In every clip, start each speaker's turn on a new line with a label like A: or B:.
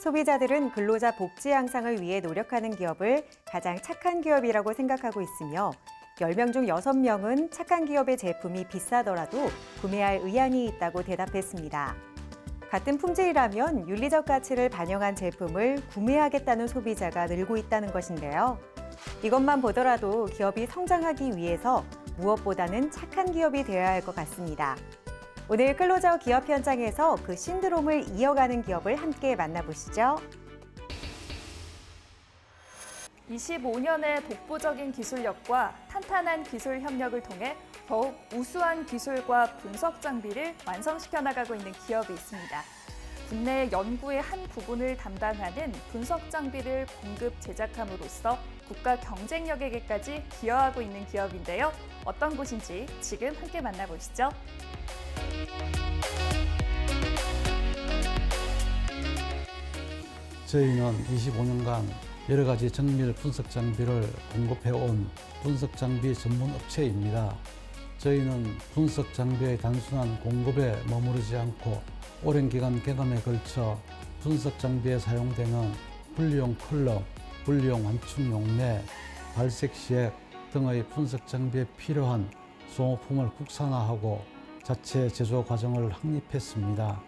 A: 소비자들은 근로자 복지 향상을 위해 노력하는 기업을 가장 착한 기업이라고 생각하고 있으며 10명 중 6명은 착한 기업의 제품이 비싸더라도 구매할 의향이 있다고 대답했습니다. 같은 품질이라면 윤리적 가치를 반영한 제품을 구매하겠다는 소비자가 늘고 있다는 것인데요. 이것만 보더라도 기업이 성장하기 위해서 무엇보다는 착한 기업이 되어야 할 것 같습니다. 오늘 클로저 기업 현장에서 그 신드롬을 이어가는 기업을 함께 만나보시죠.
B: 25년의 독보적인 기술력과 탄탄한 기술 협력을 통해 더욱 우수한 기술과 분석 장비를 완성시켜 나가고 있는 기업이 있습니다. 국내 연구의 한 부분을 담당하는 분석 장비를 공급 제작함으로써 국가 경쟁력에게까지 기여하고 있는 기업인데요. 어떤 곳인지 지금 함께 만나보시죠.
C: 저희는 25년간 여러 가지 정밀 분석 장비를 공급해 온 분석 장비 전문 업체입니다. 저희는 분석 장비의 단순한 공급에 머무르지 않고 오랜 기간 경험에 걸쳐 분석 장비에 사용되는 분리용 컬럼, 분리용 완충 용매, 발색 시액 등의 분석 장비에 필요한 소모품을 국산화하고 자체 제조 과정을 확립했습니다.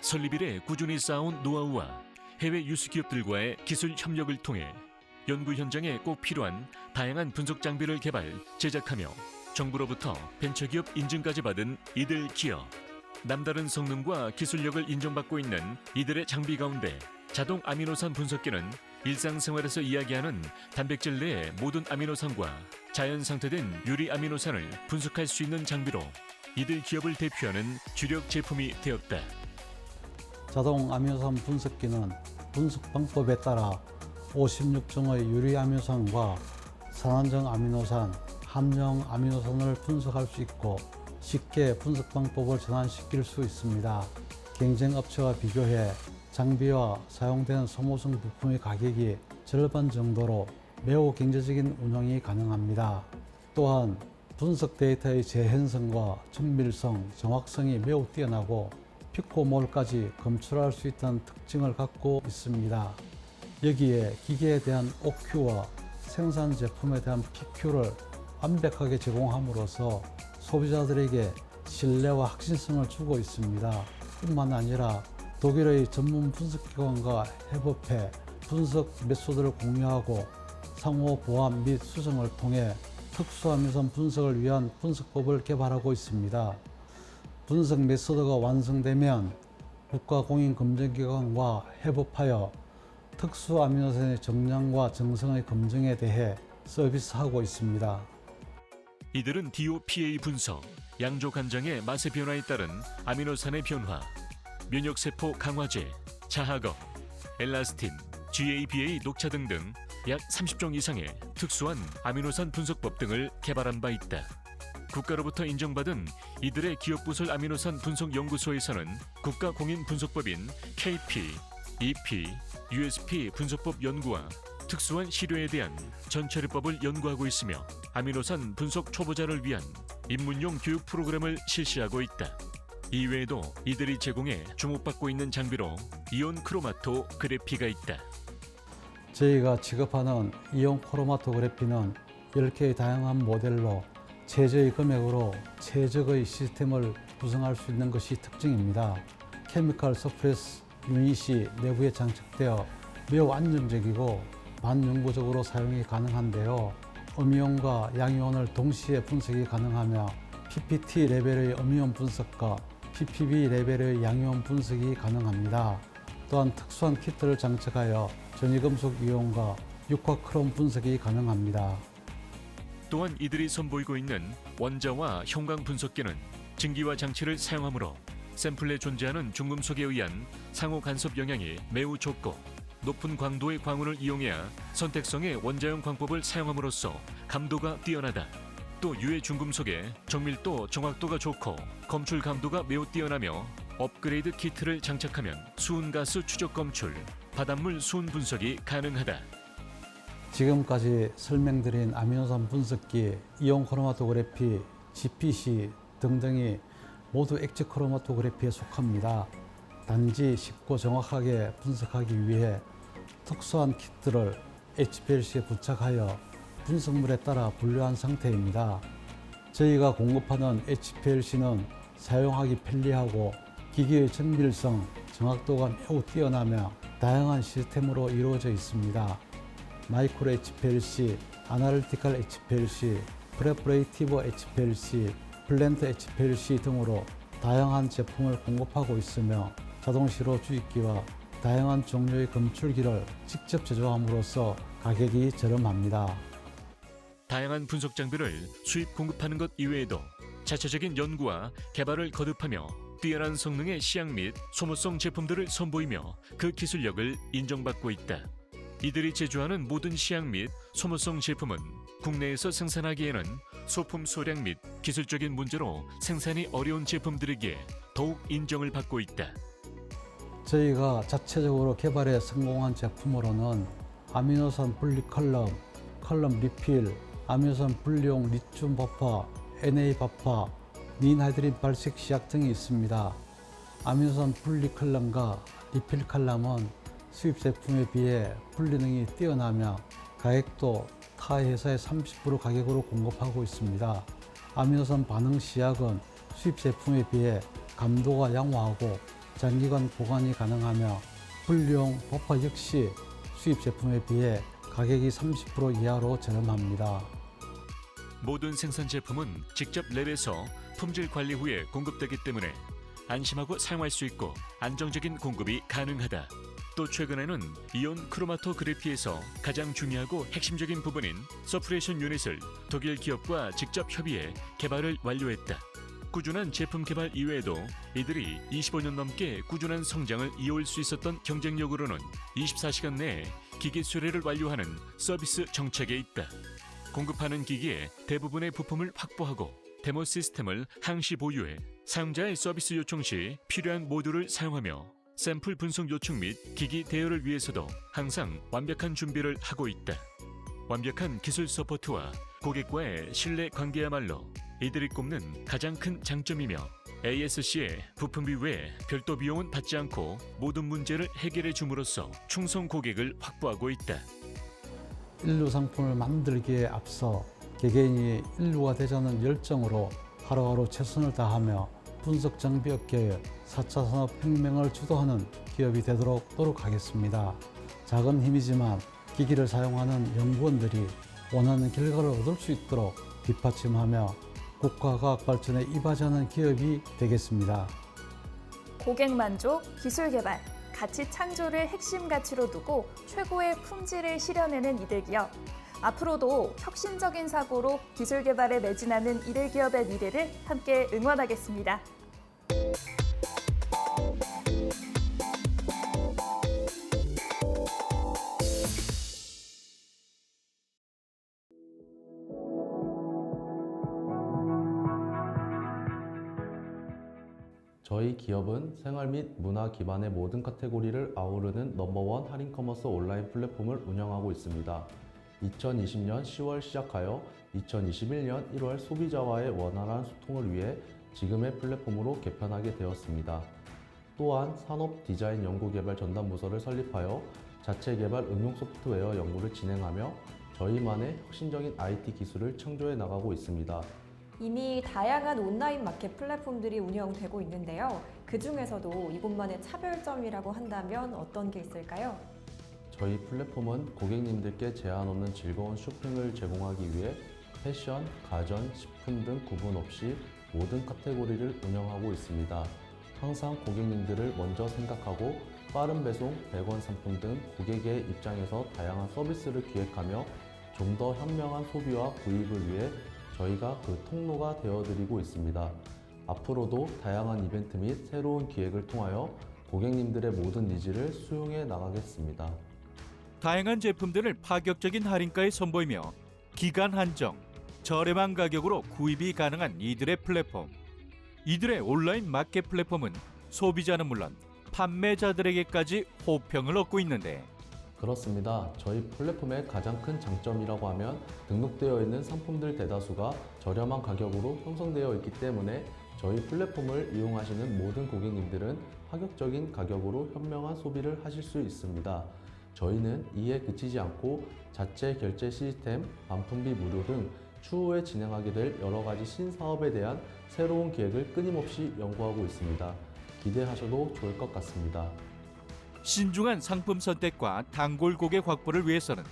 D: 설립 이래 꾸준히 쌓아온 노하우와 해외 유수 기업들과의 기술 협력을 통해 연구 현장에 꼭 필요한 다양한 분석 장비를 개발, 제작하며 정부로부터 벤처기업 인증까지 받은 이들 기업. 남다른 성능과 기술력을 인정받고 있는 이들의 장비 가운데 자동 아미노산 분석기는 일상생활에서 이야기하는 단백질 내의 모든 아미노산과 자연 상태된 유리 아미노산을 분석할 수 있는 장비로 이들 기업을 대표하는 주력 제품이 되었다.
C: 자동 아미노산 분석기는 분석 방법에 따라 56종의 유리 아미노산과 산화정 아미노산, 함정 아미노산을 분석할 수 있고 쉽게 분석 방법을 전환시킬 수 있습니다. 경쟁 업체와 비교해 장비와 사용되는 소모성 부품의 가격이 절반 정도로 매우 경제적인 운영이 가능합니다. 또한 분석 데이터의 재현성과 정밀성, 정확성이 매우 뛰어나고 피코몰까지 검출할 수 있다는 특징을 갖고 있습니다. 여기에 기계에 대한 OQ와 생산 제품에 대한 PQ를 완벽하게 제공함으로써 소비자들에게 신뢰와 확신성을 주고 있습니다. 뿐만 아니라 독일의 전문 분석기관과 협업해 분석 메소드를 공유하고 상호 보완 및 수정을 통해 특수함유선 분석을 위한 분석법을 개발하고 있습니다. 분석 메소드가 완성되면 국가공인검증기관과 협업하여 특수 아미노산의 정량과 정성의 검증에 대해 서비스하고 있습니다.
D: 이들은 DOPA 분석, 양조 간장의 맛의 변화에 따른 아미노산의 변화, 면역세포 강화제, 자학업, 엘라스틴, GABA 녹차 등등 약 30종 이상의 특수한 아미노산 분석법 등을 개발한 바 있다. 국가로부터 인정받은 이들의 기업부설 아미노산 분석 연구소에서는 국가 공인 분석법인 KP, EP, USP 분석법 연구와 특수한 시료에 대한 전처리법을 연구하고 있으며 아미노산 분석 초보자를 위한 입문용 교육 프로그램을 실시하고 있다. 이외에도 이들이 제공해 주목받고 있는 장비로 이온 크로마토 그래피가 있다.
C: 저희가 취급하는 이온 크로마토그래피는 10개의 다양한 모델로 최저의 금액으로 최적의 시스템을 구성할 수 있는 것이 특징입니다. 케미컬 서프레스 유닛이 내부에 장착되어 매우 안정적이고 반영구적으로 사용이 가능한데요. 음이온과 양이온을 동시에 분석이 가능하며 PPT 레벨의 음이온 분석과 PPB 레벨의 양이온 분석이 가능합니다. 또한 특수한 키트를 장착하여 전이금속 이온과 육화크롬 분석이 가능합니다.
D: 또한 이들이 선보이고 있는 원자와 형광 분석기는 증기와 장치를 사용하므로 샘플에 존재하는 중금속에 의한 상호 간섭 영향이 매우 좁고 높은 광도의 광원을 이용해야 선택성의 원자형 광법을 사용함으로써 감도가 뛰어나다. 또 유해 중금속에 정밀도, 정확도가 좋고 검출 감도가 매우 뛰어나며 업그레이드 키트를 장착하면 수은가스 추적 검출, 바닷물 수은 분석이 가능하다.
C: 지금까지 설명드린 아미노산 분석기, 이온 크로마토그래피, GPC 등등이 모두 엑지 크로마토그래피에 속합니다. 단지 쉽고 정확하게 분석하기 위해 특수한 키트를 HPLC에 부착하여 분석물에 따라 분류한 상태입니다. 저희가 공급하는 HPLC는 사용하기 편리하고 기기의 정밀성, 정확도가 매우 뛰어나며 다양한 시스템으로 이루어져 있습니다. 마이크로 HPLC, 아나리티컬 HPLC, 프레퍼레이티브 HPLC, 플랜트 HPLC 등으로 다양한 제품을 공급하고 있으며 자동시로 주입기와 다양한 종류의 검출기를 직접 제조함으로써 가격이 저렴합니다.
D: 다양한 분석 장비를 수입 공급하는 것 이외에도 자체적인 연구와 개발을 거듭하며 뛰어난 성능의 시약 및 소모성 제품들을 선보이며 그 기술력을 인정받고 있다. 이들이 제조하는 모든 시약 및 소모성 제품은 국내에서 생산하기에는 소품 소량 및 기술적인 문제로 생산이 어려운 제품들에게 더욱 인정을 받고 있다.
C: 저희가 자체적으로 개발에 성공한 제품으로는 아미노산 분리 컬럼, 컬럼 리필, 아미노산 분리용 리튬 버퍼, NA 버퍼, 닌하이드린 발색 시약 등이 있습니다. 아미노산 분리 컬럼과 리필 컬럼은 수입 제품에 비해 분리능이 뛰어나며 가격도 타 회사의 30% 가격으로 공급하고 있습니다. 아미노산 반응 시약은 수입 제품에 비해 감도가 양호하고 장기간 보관이 가능하며 분리용 버퍼 역시 수입 제품에 비해 가격이 30% 이하로 저렴합니다.
D: 모든 생산 제품은 직접 랩에서 품질 관리 후에 공급되기 때문에 안심하고 사용할 수 있고 안정적인 공급이 가능하다. 또 최근에는 이온 크로마토그래피에서 가장 중요하고 핵심적인 부분인 서프레이션 유닛을 독일 기업과 직접 협의해 개발을 완료했다. 꾸준한 제품 개발 이외에도 이들이 25년 넘게 꾸준한 성장을 이어올 수 있었던 경쟁력으로는 24시간 내에 기기 수리를 완료하는 서비스 정책에 있다. 공급하는 기기의 대부분의 부품을 확보하고 데모 시스템을 항시 보유해 사용자의 서비스 요청 시 필요한 모듈을 사용하며 샘플 분석 요청 및 기기 대여를 위해서도 항상 완벽한 준비를 하고 있다. 완벽한 기술 서포트와 고객과의 신뢰 관계야말로 이들이 꼽는 가장 큰 장점이며 ASC의 부품비 외에 별도 비용은 받지 않고 모든 문제를 해결해 줌으로써 충성 고객을 확보하고 있다.
C: 인류 상품을 만들기에 앞서 개개인이 인류가 되자는 열정으로 하루하루 최선을 다하며 분석 장비 업계의 4차 산업 혁명을 주도하는 기업이 되도록 노력하겠습니다. 작은 힘이지만 기기를 사용하는 연구원들이 원하는 결과를 얻을 수 있도록 뒷받침하며 국가과학 발전에 이바지하는 기업이 되겠습니다.
B: 고객 만족, 기술 개발, 가치 창조를 핵심 가치로 두고 최고의 품질을 실현해낸 이들 기업. 앞으로도 혁신적인 사고로 기술 개발에 매진하는 이들 기업의 미래를 함께 응원하겠습니다.
E: 생활 및 문화 기반의 모든 카테고리를 아우르는 넘버원 할인 커머스 온라인 플랫폼을 운영하고 있습니다. 2020년 10월 시작하여 2021년 1월 소비자와의 원활한 소통을 위해 지금의 플랫폼으로 개편하게 되었습니다. 또한 산업 디자인 연구 개발 전담 부서를 설립하여 자체 개발 응용 소프트웨어 연구를 진행하며 저희만의 혁신적인 IT 기술을 창조해 나가고 있습니다.
F: 이미 다양한 온라인 마켓 플랫폼들이 운영되고 있는데요. 그 중에서도 이곳만의 차별점이라고 한다면 어떤 게 있을까요?
E: 저희 플랫폼은 고객님들께 제한 없는 즐거운 쇼핑을 제공하기 위해 패션, 가전, 식품 등 구분 없이 모든 카테고리를 운영하고 있습니다. 항상 고객님들을 먼저 생각하고 빠른 배송, 100원 상품 등 고객의 입장에서 다양한 서비스를 기획하며 좀 더 현명한 소비와 구입을 위해 저희가 그 통로가 되어드리고 있습니다. 앞으로도 다양한 이벤트 및 새로운 기획을 통하여 고객님들의 모든 니즈를 수용해 나가겠습니다.
G: 다양한 제품들을 파격적인 할인가에 선보이며 기간 한정, 저렴한 가격으로 구입이 가능한 이들의 플랫폼. 이들의 온라인 마켓 플랫폼은 소비자는 물론 판매자들에게까지 호평을 얻고 있는데
E: 그렇습니다. 저희 플랫폼의 가장 큰 장점이라고 하면 등록되어 있는 상품들 대다수가 저렴한 가격으로 형성되어 있기 때문에 저희 플랫폼을 이용하시는 모든 고객님들은 파격적인 가격으로 현명한 소비를 하실 수 있습니다. 저희는 이에 그치지 않고 자체 결제 시스템, 반품비 무료 등 추후에 진행하게 될 여러 가지 신사업에 대한 새로운 기획을 끊임없이 연구하고 있습니다. 기대하셔도 좋을 것 같습니다.
G: 신중한 상품 선택과 단골 고객 확보를 위해서는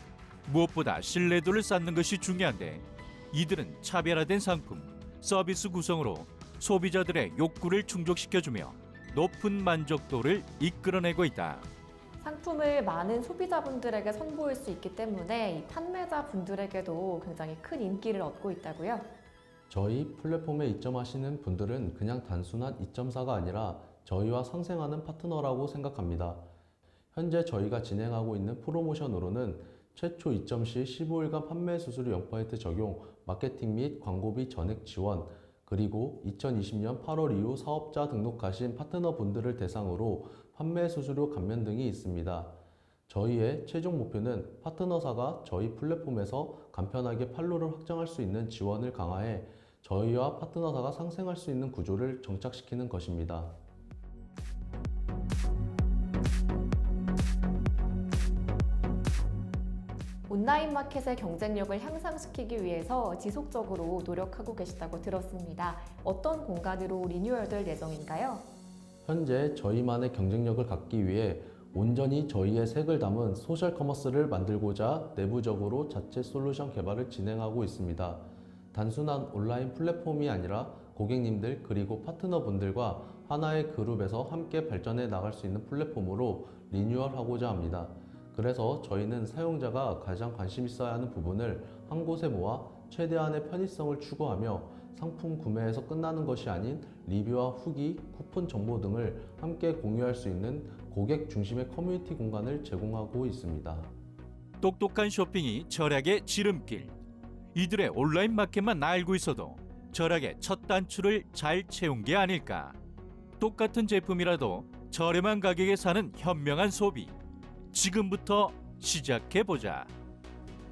G: 무엇보다 신뢰도를 쌓는 것이 중요한데 이들은 차별화된 상품, 서비스 구성으로 소비자들의 욕구를 충족시켜주며 높은 만족도를 이끌어내고 있다.
F: 상품을 많은 소비자분들에게 선보일 수 있기 때문에 이 판매자분들에게도 굉장히 큰 인기를 얻고 있다고요.
E: 저희 플랫폼에 입점하시는 분들은 그냥 단순한 입점사가 아니라 저희와 상생하는 파트너라고 생각합니다. 현재 저희가 진행하고 있는 프로모션으로는 최초 입점 시 15일간 판매 수수료 0% 적용, 마케팅 및 광고비 전액 지원, 그리고 2020년 8월 이후 사업자 등록하신 파트너 분들을 대상으로 판매 수수료 감면 등이 있습니다. 저희의 최종 목표는 파트너사가 저희 플랫폼에서 간편하게 판로를 확장할 수 있는 지원을 강화해 저희와 파트너사가 상생할 수 있는 구조를 정착시키는 것입니다.
F: 온라인 마켓의 경쟁력을 향상시키기 위해서 지속적으로 노력하고 계시다고 들었습니다. 어떤 공간으로 리뉴얼될 예정인가요?
E: 현재 저희만의 경쟁력을 갖기 위해 온전히 저희의 색을 담은 소셜 커머스를 만들고자 내부적으로 자체 솔루션 개발을 진행하고 있습니다. 단순한 온라인 플랫폼이 아니라 고객님들 그리고 파트너분들과 하나의 그룹에서 함께 발전해 나갈 수 있는 플랫폼으로 리뉴얼하고자 합니다. 그래서 저희는 사용자가 가장 관심 있어야 하는 부분을 한 곳에 모아 최대한의 편의성을 추구하며 상품 구매에서 끝나는 것이 아닌 리뷰와 후기, 쿠폰 정보 등을 함께 공유할 수 있는 고객 중심의 커뮤니티 공간을 제공하고 있습니다.
G: 똑똑한 쇼핑이 절약의 지름길. 이들의 온라인 마켓만 알고 있어도 절약의 첫 단추를 잘 채운 게 아닐까. 똑같은 제품이라도 저렴한 가격에 사는 현명한 소비. 지금부터 시작해 보자.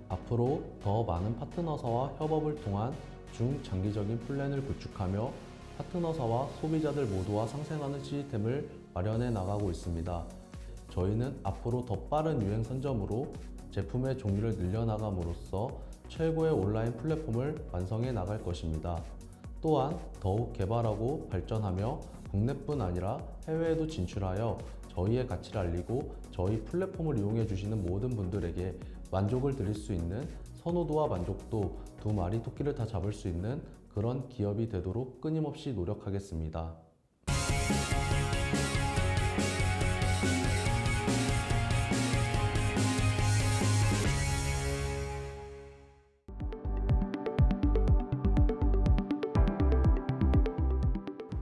E: 앞으로 더 많은 파트너사와 협업을 통한 중장기적인 플랜을 구축하며 파트너사와 소비자들 모두와 상생하는 시스템을 마련해 나가고 있습니다. 저희는 앞으로 더 빠른 유행 선점으로 제품의 종류를 늘려나감으로써 최고의 온라인 플랫폼을 완성해 나갈 것입니다. 또한 더욱 개발하고 발전하며 국내뿐 아니라 해외에도 진출하여 저희의 가치를 알리고 저희 플랫폼을 이용해 주시는 모든 분들에게 만족을 드릴 수 있는 선호도와 만족도 두 마리 토끼를 다 잡을 수 있는 그런 기업이 되도록 끊임없이 노력하겠습니다.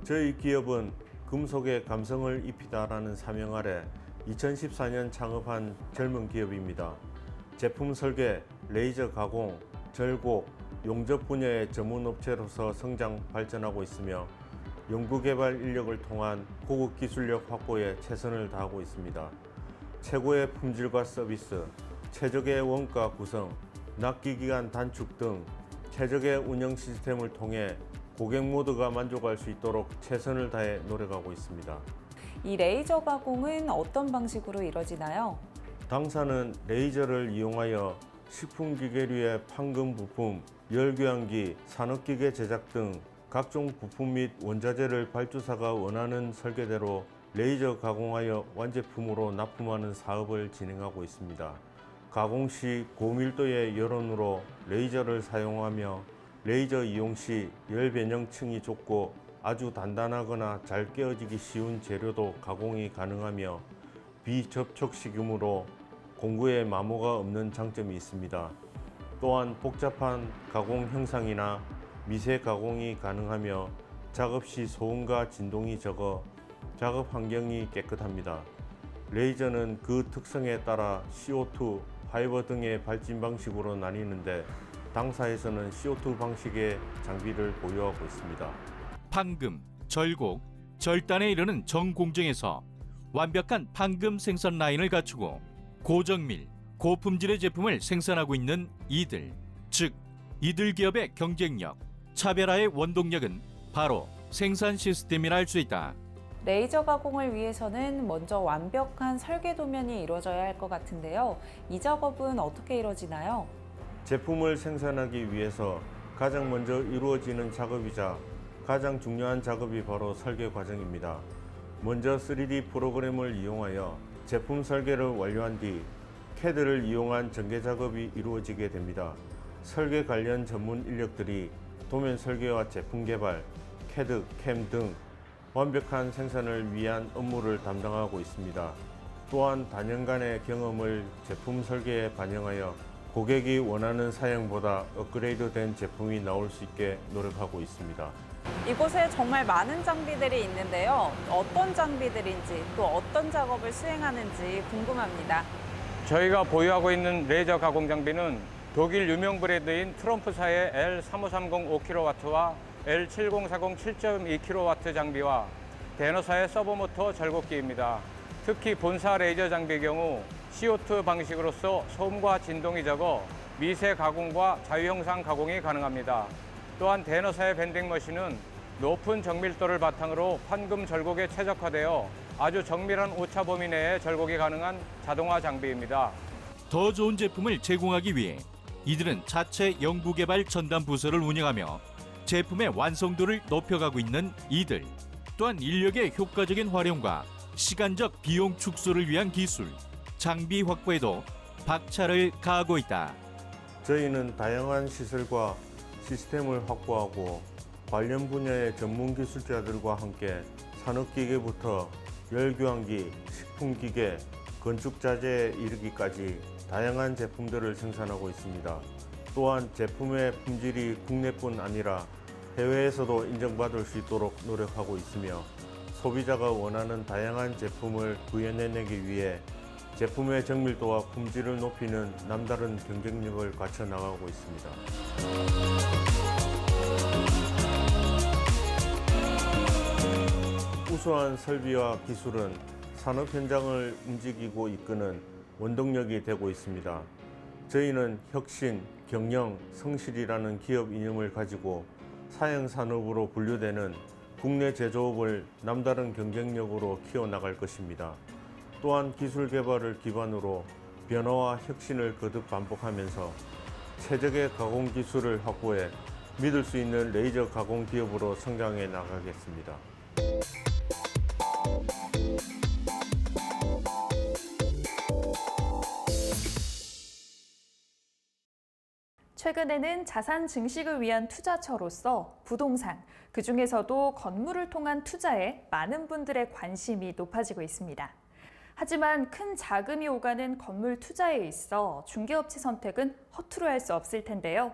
H: 저희 기업은 금속의 감성을 입히다라는 사명 아래 2014년 창업한 젊은 기업입니다. 제품 설계, 레이저 가공, 절곡, 용접 분야의 전문 업체로서 성장 발전하고 있으며 연구개발 인력을 통한 고급 기술력 확보에 최선을 다하고 있습니다. 최고의 품질과 서비스, 최적의 원가 구성, 납기 기간 단축 등 최적의 운영 시스템을 통해 고객 모두가 만족할 수 있도록 최선을 다해 노력하고 있습니다.
I: 이 레이저 가공은 어떤 방식으로 이뤄지나요?
H: 당사는 레이저를 이용하여 식품기계류의 판금 부품, 열교환기, 산업기계 제작 등 각종 부품 및 원자재를 발주사가 원하는 설계대로 레이저 가공하여 완제품으로 납품하는 사업을 진행하고 있습니다. 가공 시 고밀도의 열원으로 레이저를 사용하며 레이저 이용 시 열 변형층이 좁고 아주 단단하거나 잘 깨어지기 쉬운 재료도 가공이 가능하며 비접촉식이므로 공구에 마모가 없는 장점이 있습니다. 또한 복잡한 가공 형상이나 미세 가공이 가능하며 작업 시 소음과 진동이 적어 작업 환경이 깨끗합니다. 레이저는 그 특성에 따라 CO2, 파이버 등의 발진 방식으로 나뉘는데 당사에서는 CO2 방식의 장비를 보유하고 있습니다.
G: 판금, 절곡, 절단에 이르는 정공정에서 완벽한 판금 생산 라인을 갖추고 고정밀, 고품질의 제품을 생산하고 있는 이들. 즉, 이들 기업의 경쟁력, 차별화의 원동력은 바로 생산 시스템이라 할 수 있다.
I: 레이저 가공을 위해서는 먼저 완벽한 설계 도면이 이루어져야 할 것 같은데요. 이 작업은 어떻게 이루어지나요?
H: 제품을 생산하기 위해서 가장 먼저 이루어지는 작업이자 가장 중요한 작업이 바로 설계 과정입니다. 먼저 3D 프로그램을 이용하여 제품 설계를 완료한 뒤 CAD를 이용한 전개 작업이 이루어지게 됩니다. 설계 관련 전문 인력들이 도면 설계와 제품 개발, CAD, CAM 등 완벽한 생산을 위한 업무를 담당하고 있습니다. 또한 단연간의 경험을 제품 설계에 반영하여 고객이 원하는 사양보다 업그레이드된 제품이 나올 수 있게 노력하고 있습니다.
I: 이곳에 정말 많은 장비들이 있는데요. 어떤 장비들인지 또 어떤 작업을 수행하는지 궁금합니다.
J: 저희가 보유하고 있는 레이저 가공 장비는 독일 유명 브랜드인 트럼프사의 L3530 5kW와 L7040 7.2kW 장비와 데너사의 서버모터 절곡기입니다. 특히 본사 레이저 장비의 경우 CO2 방식으로서 소음과 진동이 적어 미세 가공과 자유형상 가공이 가능합니다. 또한 데너사의 밴딩 머신은 높은 정밀도를 바탕으로 판금 절곡에 최적화되어 아주 정밀한 오차 범위 내에 절곡이 가능한 자동화 장비입니다.
G: 더 좋은 제품을 제공하기 위해 이들은 자체 연구개발 전담 부서를 운영하며 제품의 완성도를 높여가고 있는 이들 또한 인력의 효과적인 활용과 시간적 비용 축소를 위한 기술 장비 확보에도 박차를 가하고 있다.
H: 저희는 다양한 시설과 시스템을 확보하고 관련 분야의 전문 기술자들과 함께 산업기계부터 열교환기, 식품기계, 건축자재에 이르기까지 다양한 제품들을 생산하고 있습니다. 또한 제품의 품질이 국내뿐 아니라 해외에서도 인정받을 수 있도록 노력하고 있으며 소비자가 원하는 다양한 제품을 구현해내기 위해 제품의 정밀도와 품질을 높이는 남다른 경쟁력을 갖춰 나가고 있습니다. 우수한 설비와 기술은 산업 현장을 움직이고 이끄는 원동력이 되고 있습니다. 저희는 혁신, 경영, 성실이라는 기업 이념을 가지고 사양 산업으로 분류되는 국내 제조업을 남다른 경쟁력으로 키워나갈 것입니다. 또한 기술 개발을 기반으로 변화와 혁신을 거듭 반복하면서 최적의 가공 기술을 확보해 믿을 수 있는 레이저 가공 기업으로 성장해 나가겠습니다.
B: 최근에는 자산 증식을 위한 투자처로서 부동산, 그 중에서도 건물을 통한 투자에 많은 분들의 관심이 높아지고 있습니다. 하지만 큰 자금이 오가는 건물 투자에 있어 중개업체 선택은 허투루 할 수 없을 텐데요.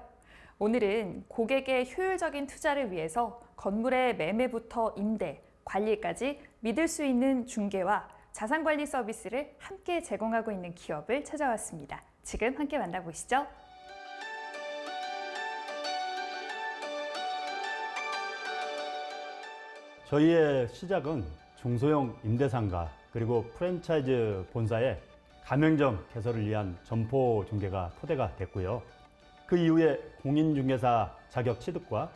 B: 오늘은 고객의 효율적인 투자를 위해서 건물의 매매부터 임대, 관리까지 믿을 수 있는 중개와 자산관리 서비스를 함께 제공하고 있는 기업을 찾아왔습니다. 지금 함께 만나보시죠.
K: 저희의 시작은 중소형 임대상가 그리고 프랜차이즈 본사의 가맹점 개설을 위한 점포 중개가 토대가 됐고요. 그 이후에 공인중개사 자격 취득과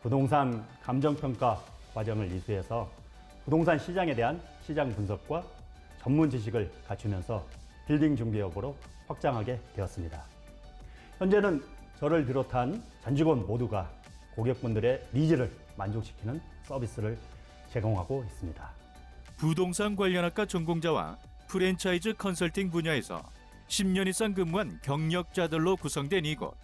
K: 부동산 감정평가 과정을 이수해서 부동산 시장에 대한 시장 분석과 전문 지식을 갖추면서 빌딩 중개업으로 확장하게 되었습니다. 현재는 저를 비롯한 전 직원 모두가 고객분들의 니즈를 만족시키는 서비스를 제공하고 있습니다.
G: 부동산 관련학과 전공자와 프랜차이즈 컨설팅 분야에서 10년 이상 근무한 경력자들로 구성된 이곳.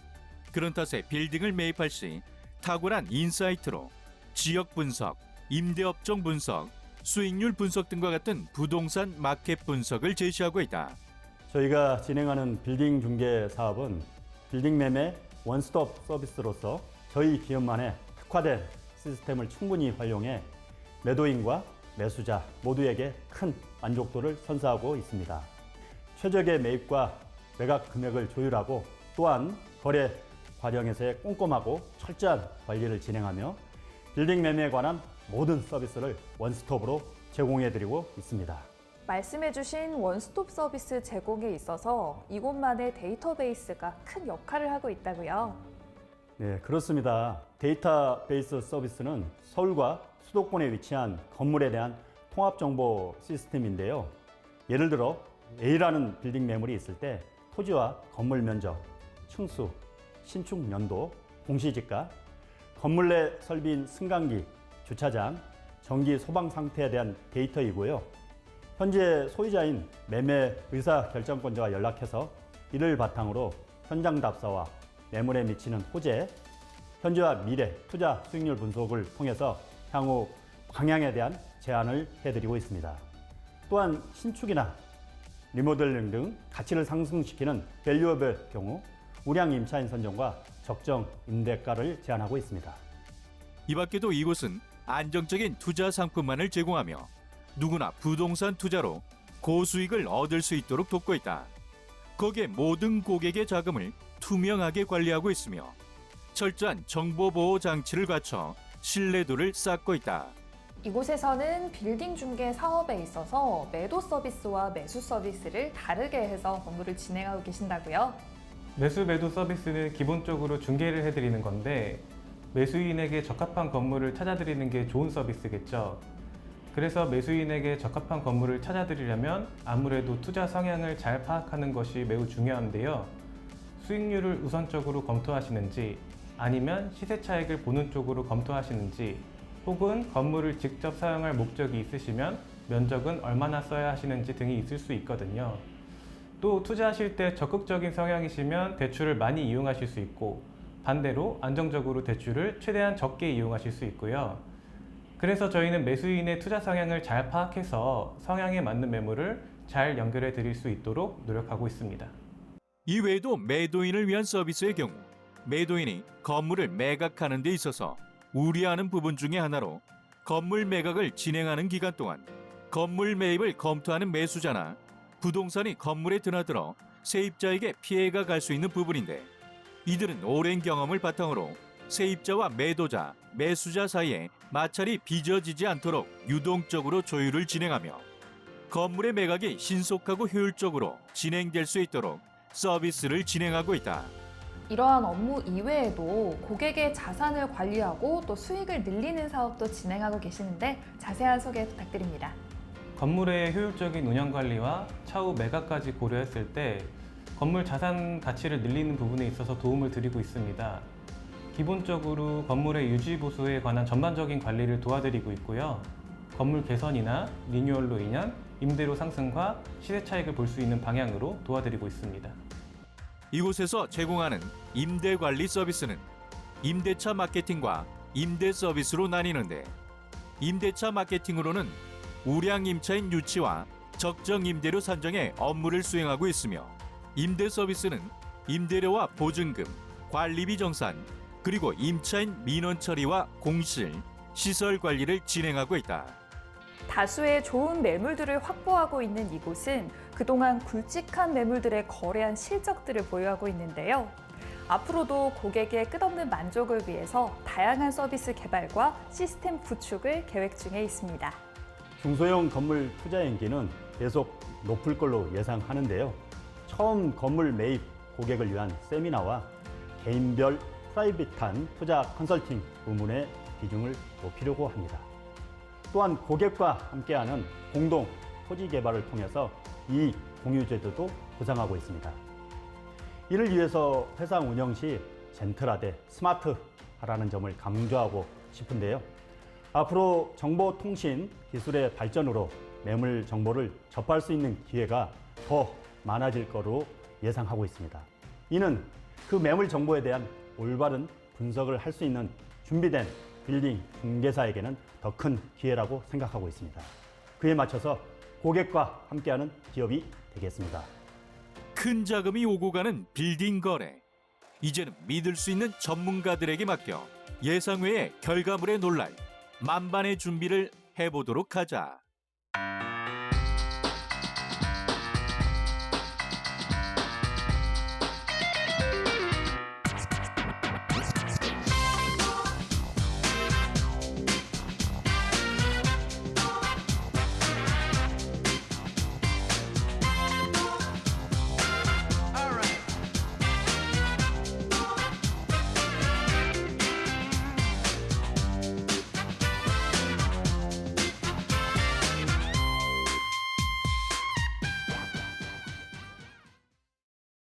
G: 그런 탓에 빌딩을 매입할 시 탁월한 인사이트로 지역 분석, 임대업종 분석, 수익률 분석 등과 같은 부동산 마켓 분석을 제시하고 있다.
K: 저희가 진행하는 빌딩 중개 사업은 빌딩 매매 원스톱 서비스로서 저희 기업만의 특화된 시스템을 충분히 활용해 매도인과 매수자 모두에게 큰 만족도를 선사하고 있습니다. 최적의 매입과 매각 금액을 조율하고 또한 거래 과정에서의 꼼꼼하고 철저한 관리를 진행하며 빌딩 매매에 관한 모든 서비스를 원스톱으로 제공해드리고 있습니다.
B: 말씀해주신 원스톱 서비스 제공에 있어서 이곳만의 데이터베이스가 큰 역할을 하고 있다고요.
K: 네, 그렇습니다. 데이터베이스 서비스는 서울과 수도권에 위치한 건물에 대한 통합 정보 시스템인데요. 예를 들어 A라는 빌딩 매물이 있을 때 토지와 건물 면적, 층수, 신축 연도, 공시지가, 건물 내 설비인 승강기, 주차장, 전기 소방 상태에 대한 데이터이고요. 현재 소유자인 매매 의사 결정권자와 연락해서 이를 바탕으로 현장 답사와 매물에 미치는 호재, 현재와 미래 투자 수익률 분석을 통해서 향후 방향에 대한 제안을 해드리고 있습니다. 또한 신축이나 리모델링 등 가치를 상승시키는 밸류업의 경우 우량 임차인 선정과 적정 임대가를 제한하고 있습니다.
G: 이 밖에도 이곳은 안정적인 투자 상품만을 제공하며 누구나 부동산 투자로 고수익을 얻을 수 있도록 돕고 있다. 거기에 모든 고객의 자금을 투명하게 관리하고 있으며 철저한 정보 보호 장치를 갖춰 신뢰도를 쌓고 있다.
B: 이곳에서는 빌딩 중개 사업에 있어서 매도 서비스와 매수 서비스를 다르게 해서 업무를 진행하고 계신다고요?
L: 매수 매도 서비스는 기본적으로 중개를 해드리는 건데 매수인에게 적합한 건물을 찾아드리는 게 좋은 서비스겠죠. 그래서 매수인에게 적합한 건물을 찾아드리려면 아무래도 투자 성향을 잘 파악하는 것이 매우 중요한데요. 수익률을 우선적으로 검토하시는지 아니면 시세 차익을 보는 쪽으로 검토하시는지 혹은 건물을 직접 사용할 목적이 있으시면 면적은 얼마나 써야 하시는지 등이 있을 수 있거든요. 또 투자하실 때 적극적인 성향이시면 대출을 많이 이용하실 수 있고 반대로 안정적으로 대출을 최대한 적게 이용하실 수 있고요. 그래서 저희는 매수인의 투자 성향을 잘 파악해서 성향에 맞는 매물을 잘 연결해 드릴 수 있도록 노력하고 있습니다.
G: 이외에도 매도인을 위한 서비스의 경우 매도인이 건물을 매각하는 데 있어서 우려하는 부분 중의 하나로 건물 매각을 진행하는 기간 동안 건물 매입을 검토하는 매수자나 부동산이 건물에 드나들어 세입자에게 피해가 갈 수 있는 부분인데 이들은 오랜 경험을 바탕으로 세입자와 매도자, 매수자 사이에 마찰이 빚어지지 않도록 유동적으로 조율을 진행하며 건물의 매각이 신속하고 효율적으로 진행될 수 있도록 서비스를 진행하고 있다.
B: 이러한 업무 이외에도 고객의 자산을 관리하고 또 수익을 늘리는 사업도 진행하고 계시는데 자세한 소개 부탁드립니다.
L: 건물의 효율적인 운영 관리와 차후 매각까지 고려했을 때 건물 자산 가치를 늘리는 부분에 있어서 도움을 드리고 있습니다. 기본적으로 건물의 유지 보수에 관한 전반적인 관리를 도와드리고 있고요. 건물 개선이나 리뉴얼로 인한 임대료 상승과 시세 차익을 볼 수 있는 방향으로 도와드리고 있습니다.
G: 이곳에서 제공하는 임대 관리 서비스는 임대차 마케팅과 임대 서비스로 나뉘는데 임대차 마케팅으로는 우량 임차인 유치와 적정 임대료 산정의 업무를 수행하고 있으며 임대 서비스는 임대료와 보증금, 관리비 정산, 그리고 임차인 민원 처리와 공실, 시설 관리를 진행하고 있다.
B: 다수의 좋은 매물들을 확보하고 있는 이곳은 그동안 굵직한 매물들의 거래한 실적들을 보유하고 있는데요. 앞으로도 고객의 끝없는 만족을 위해서 다양한 서비스 개발과 시스템 구축을 계획 중에 있습니다.
K: 중소형 건물 투자 연기는 계속 높을 걸로 예상하는데요. 처음 건물 매입 고객을 위한 세미나와 개인별 프라이빗한 투자 컨설팅 부문의 비중을 높이려고 합니다. 또한 고객과 함께하는 공동 토지 개발을 통해서 이 공유제도도 보장하고 있습니다. 이를 위해서 회사 운영 시 젠틀하되 스마트하라는 점을 강조하고 싶은데요. 앞으로 정보통신 기술의 발전으로 매물 정보를 접할 수 있는 기회가 더 많아질 거로 예상하고 있습니다. 이는 그 매물 정보에 대한 올바른 분석을 할 수 있는 준비된 빌딩 중개사에게는 더 큰 기회라고 생각하고 있습니다. 그에 맞춰서 고객과 함께하는 기업이 되겠습니다.
G: 큰 자금이 오고 가는 빌딩 거래. 이제는 믿을 수 있는 전문가들에게 맡겨 예상 외의 결과물에 놀랄 만반의 준비를 해보도록 하자.